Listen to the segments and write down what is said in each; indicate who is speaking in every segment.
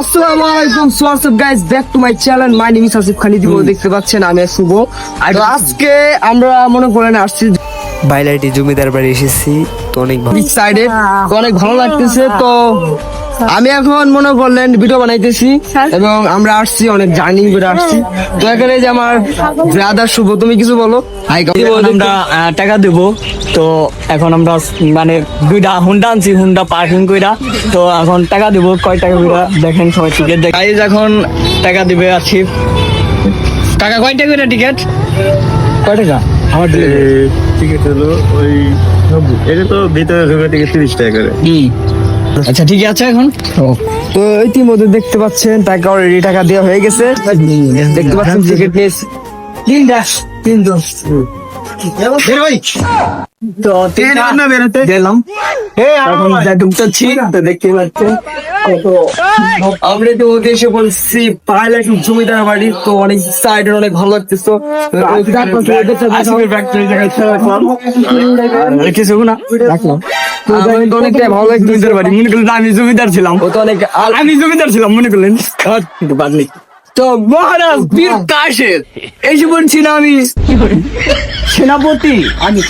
Speaker 1: আসসালামু আলাইকুম so guys back to my channel my name is Asif Khan দেখতে পাচ্ছেন আমি শুভ। আজকে আমরা মনে করেন আসছি
Speaker 2: বাইলাইটি জমিদার বাড়ি এসেছি তো অনেক ভালো।
Speaker 1: সাইডে অনেক ভালো লাগতেছে তো আমি এখন মনে করলেন ভিডিও বানাইতেছি এবং আমরা আসছি অনেক জার্নি করে আসছি। তো এখানে যে আমার ব্রাদার শুভ তুমি কিছু বলো? হাই
Speaker 3: আমরা টাকা দেবো। তো এখন আমরা মানে দুইটা হুন্ডা আনছি হুন্ডা পার্কিং কইরা। তো এখন টাকা দেবো কয় টাকা কইরা দেখেন সবাই টিকিট দেখ। এখন টাকা দিবে আছি। টাকা কয় টাকা কইরা টিকিট কয় টাকা? আমার
Speaker 4: টিকিট হলো ওই এটা তো ভিতরে ঢোকা টিকিট তিরিশ টাকা করে।
Speaker 3: হুম। আচ্ছা ঠিক আছে এখন?
Speaker 1: তো ইতিমধ্যে দেখতে পাচ্ছেন টাকা অলরেডি টাকা দেওয়া হয়ে গেছে। দেখতে পাচ্ছেন টিকিট নিয়ে তিনটা
Speaker 3: তো তিনটা দিলাম এখন ঢুকতেছি তো দেখতে পাচ্ছেন।
Speaker 1: আমরা তো উদ্দেশ্যে বলছি পাইলট জমিদার বাড়ি তো অনেক সাইডের অনেক ভালো লাগতেছে।
Speaker 3: কিছু না। রাখলাম।
Speaker 1: আমি তো অনেকটাই ভালো লাগতেছে
Speaker 3: জমিদার বাড়ি। মনে করলেন আমি জমিদার ছিলাম।
Speaker 1: ও তো অনেক
Speaker 3: আমি জমিদার ছিলাম মনে করলেন। বাদ নেই। তো মহারাজ বীর কাশের। এই যে বলছি আমি সেনাপতি। আমি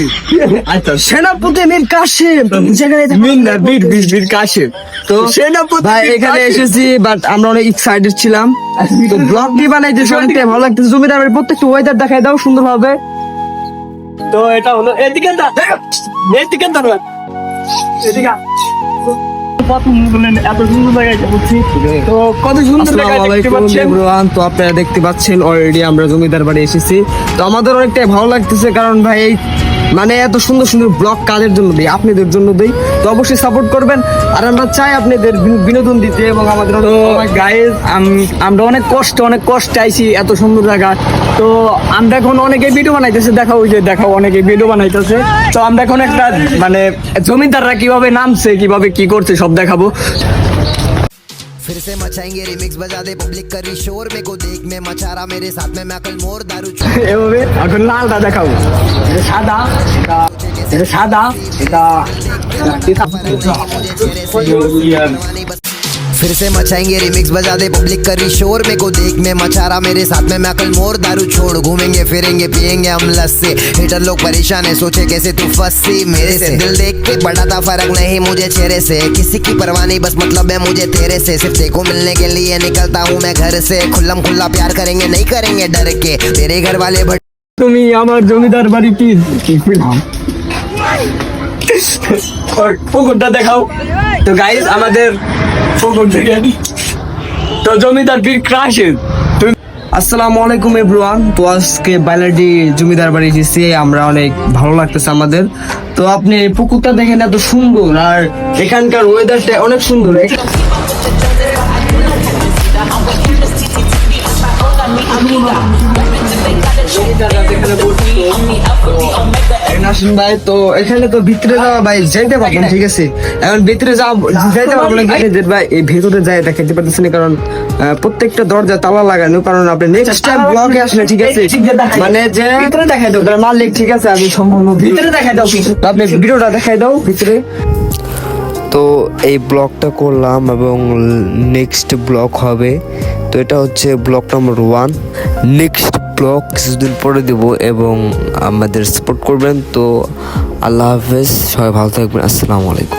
Speaker 3: আচ্ছা
Speaker 1: সেনাপতি মীর কাশেম। যেখানে
Speaker 3: না বীর বীর? বীর কাশের
Speaker 1: তো
Speaker 3: সেনাপতি
Speaker 1: ভাই এখানে এসেছি বাট আমরা অনেক এক্সাইটেড ছিলাম। তো ভালো প্রত্যেকটা ওয়েদার দেখাই দাও সুন্দর ভাবে
Speaker 3: তো এটা হলো এদিকে এদিকে দাঁড়ান এদিকে তো
Speaker 1: আপনারা দেখতে পাচ্ছেন অলরেডি আমরা জমিদার বাড়ি এসেছি। তো আমাদের অনেকটাই ভালো লাগতেছে কারণ ভাই এই মানে এত সুন্দর সুন্দর ব্লগ কাদের জন্য দিই, আপনাদের জন্য দিই। তো অবশ্যই সাপোর্ট করবেন। আর আমরা চাই আপনাদের বিনোদন দিতে এবং আমাদের অনেক
Speaker 3: আমরা অনেক কষ্ট অনেক কষ্ট চাইছি এত সুন্দর জায়গা। তো আমরা এখন অনেকে ভিডিও বানাইতেছে দেখা ওই যে দেখা অনেকে ভিডিও বানাইতেছে। তো আমরা এখন একটা মানে জমিদাররা কীভাবে নামছে, কীভাবে কি করছে, সব দেখাবো।
Speaker 5: फिर से मचाएँगे रिमिक्स बजा दे पब्लिक करी शोर। मेरे को देख मैं मचा रहा मेरे साथ में मैं अकल मोर दारू
Speaker 3: लाल दादा का मेरे सादा मेरे सादा सीधा।
Speaker 5: फिर से मचाएंगे रिमिक्स बजा दे पब्लिक करी शोर मेरे को देख मैं मचा रहा मेरे साथ में मैं कल मोर दारू छोड़ घूमेंगे फिरेंगे पिएंगे हम लस्सी हिटर लोग परेशान है सोचे कैसे तू फंसी मेरे से दिल देख के बड़ा था फर्क नहीं मुझे चेहरे से किसी की परवाह नहीं बस मतलब है मुझे तेरे से सिर्फ देखो मिलने के लिए निकलता हूँ मैं घर से खुल्लम खुल्ला प्यार करेंगे नहीं करेंगे डर के तेरे घर वाले भट
Speaker 3: তুমি আমার জমিদার বাড়ি কি কি পেলাম পুকুরটা দেখাও তো গাইজ আমাদের পুকুর থেকে তো জমিদার বীর ক্রাশের
Speaker 1: আসসালামু আলাইকুম এভরিওয়ান তো আজকে বাইলাডি জমিদার বাড়ি এসেছি আমরা অনেক ভালো লাগতেছে আমাদের। তো আপনি পুকুরটা দেখেন এত সুন্দর। আর এখানকার ওয়েদারটা অনেক সুন্দর। নাসিম ভাই তো এখানে তো ভিতরে যাওয়া ভাই যাইতে পারবেন ঠিক আছে? এখন ভিতরে যাওয়া যাইতে পারব না যে ভাই এই ভেতরে যাই দেখাতে পারতেছি না কারণ প্রত্যেকটা দরজা তালা লাগানো কারণ আপনি নেক্সট টাইম ব্লগে আসলে ঠিক আছে? মানে যে ভিতরে দেখাই দাও মালিক ঠিক আছে আমি সম্পূর্ণ ভিতরে দেখাই দাও আপনি ভিডিওটা দেখাই দাও ভিতরে।
Speaker 2: তো এই ব্লগটা করলাম এবং নেক্সট ব্লগ হবে। তো এটা হচ্ছে blog number one next blog কিছুদিন পরে দেব এবং আমাদের সাপোর্ট করবেন। তো আল্লাহ হাফেজ, সবাই ভালো থাকবেন। আসসালামু আলাইকুম।